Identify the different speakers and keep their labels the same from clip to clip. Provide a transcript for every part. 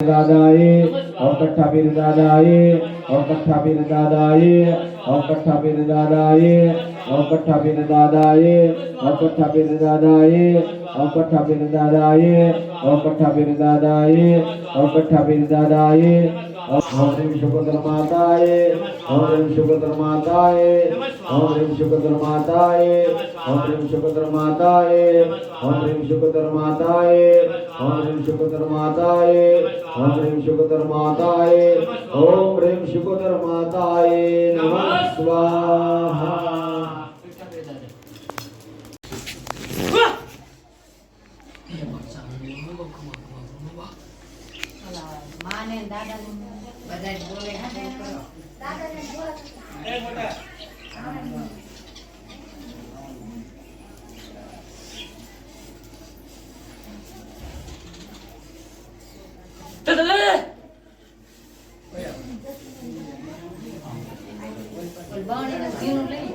Speaker 1: दादाए और कट्ठा पीर दादाए और कट्ठा पीर दादाए और कट्ठा पीर दादाए ओम कट्ठाभिनदादाय ओम कट्ठाभिनदादाय ओम माता ओम कट्ठाभिनदादाय ओम कट्ठाभिनदादाय ओम ह्रीं शुभधर्माताय ओम ह्रीं शुभधर्माताय ओम ह्रीं शुभधर्माताय ओम शुभद्र शुभधर्माताय ओम ह्रीं शुभधर्माताय ओम ह्रीं शुभधर्माताय ओम ह्रीं शुभधर्माताय ओम ह्रीं शुभधर्माताय नमः स्वाहा।
Speaker 2: માને દાદા બધા બોલે દાદાને બોલે. Bye.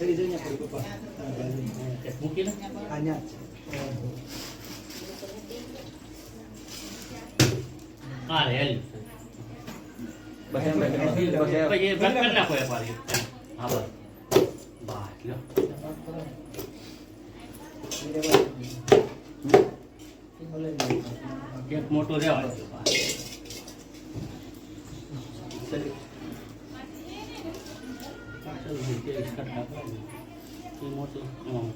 Speaker 2: சரி சரி ஞாபகம் கொடுப்பா முக்கியில் அண்ணா પછી બંધ નાખો હા બસ બાટ લો એક મોટો રહેવા
Speaker 3: ત્રેવીસ કટકા એ મોટી એમાં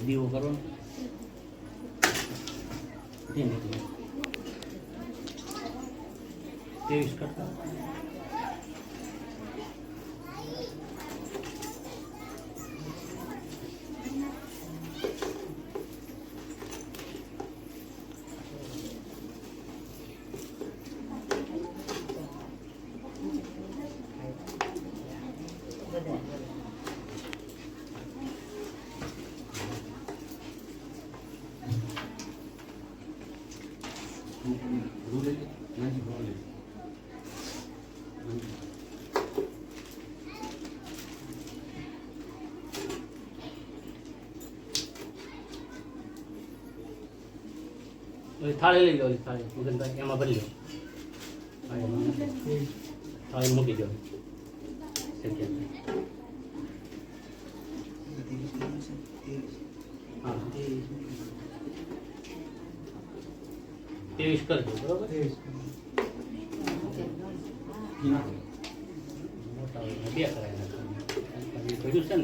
Speaker 3: દીવો કરો ત્રેવીસ કટકા Thank you. ઓલી થાળી લઈ લો ઓલી થાળી મુગનભાઈ એમાં ભરી લો હા, એમાં મૂકી. થાળી મૂકી દો જગ્યા હા ત્રેવીસ કરજો બરોબર મોટા હોય ને બે કરાય. કર્યું છે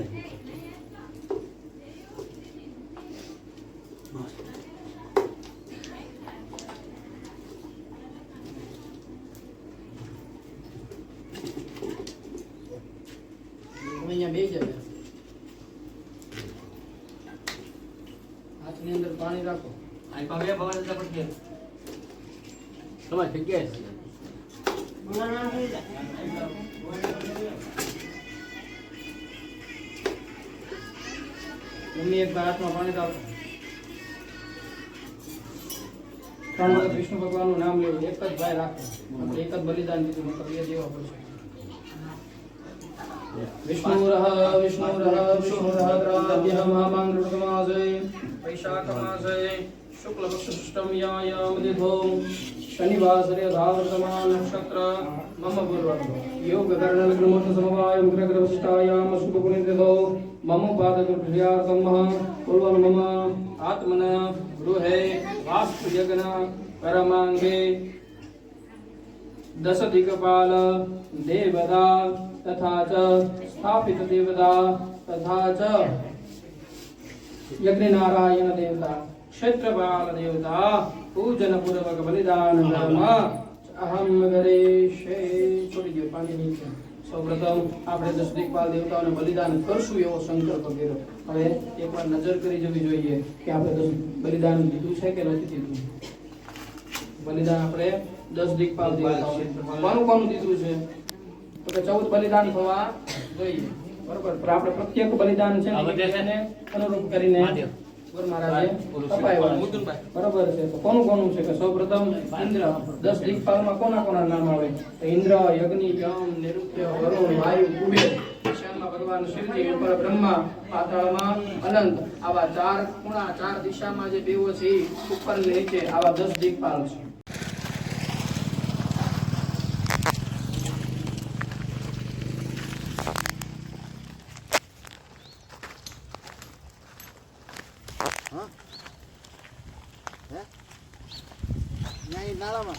Speaker 4: અહીંયા બે ભવા હાથની અંદર પાણી રાખો
Speaker 3: તમારી જગ્યાએ
Speaker 4: મમ્મી એક હાથમાં પાણી રાખો ત્રણ વખત વિષ્ણુ ભગવાનનું નામ લેવું એક જ ભાઈ રાખો એક જ બલિદાન દીધું નકર બે દેવા પડશે વિષ્ણુરઃ વિષ્ણુરઃ વિષ્ણુરઃ દ્રાવ્યઃ મહામાંગૃતમાસે વૈશાખમાસે शुक्लपक्षष्टम्यायामदिभों शनिवासरे धावर्तमान नक्षत्र मम पूर्वं योगकर्णलग्नमोषसमवायं ग्रग्रवष्टायाम् अशुभपुनिदिभो मम पादकृष्यार्थं मम पूर्वं मम आत्मना गृहे वास्तुयज्ञ परमाङ्गे दशदिकपाल देवता तथा च स्थापितदेवता तथा च यज्ञनारायणदेवता દેવતા તથા ಪೂಜನ ಪೂರ್ವಕ ಬಲಿದಾನ કર્મ અહમ ગરેશે છોડી દો પાણી નીચે સૌપ્રથમ આપણે દસ દિગપાલ દેવતાઓને બલિદાન કરશું એવો સંકલ્પ કર્યો હવે એકવાર નજર કરી જવી જોઈએ કે આપણે દસ બલિદાન દીધું છે કે નથી દીધું બલિદાન આપણે દસ દિક્પાલ દેવતાઓ કોનું કોનું દીધું છે તો કે ચૌદ બલિદાન થવા જોઈએ બરોબર પણ આપણે પ્રત્યેક બલિદાન છે
Speaker 3: છે?
Speaker 4: એને અનુરૂપ કરીને
Speaker 3: મહાદેવ.
Speaker 4: મહારાજે અપાવ્યા છે. બરોબર છે. તો કોનું કોનું છે કે સૌપ્રથમ ઇન્દ્ર. દસ દિક્પાલમાં કોના કોના નામ આવે? તો ઇન્દ્ર યજ્ઞ યમ વરુણ વાયુ કુબેર. ઈશાનમાં ભગવાન શિવજી ઉપર બ્રહ્મા પાતાળમાં અનંત. આવા ચાર ખૂણા ચાર દિશામાં જે દેવો છે ઉપર નીચે આવા દસ દિક્પાલ છે.
Speaker 5: નાળામાં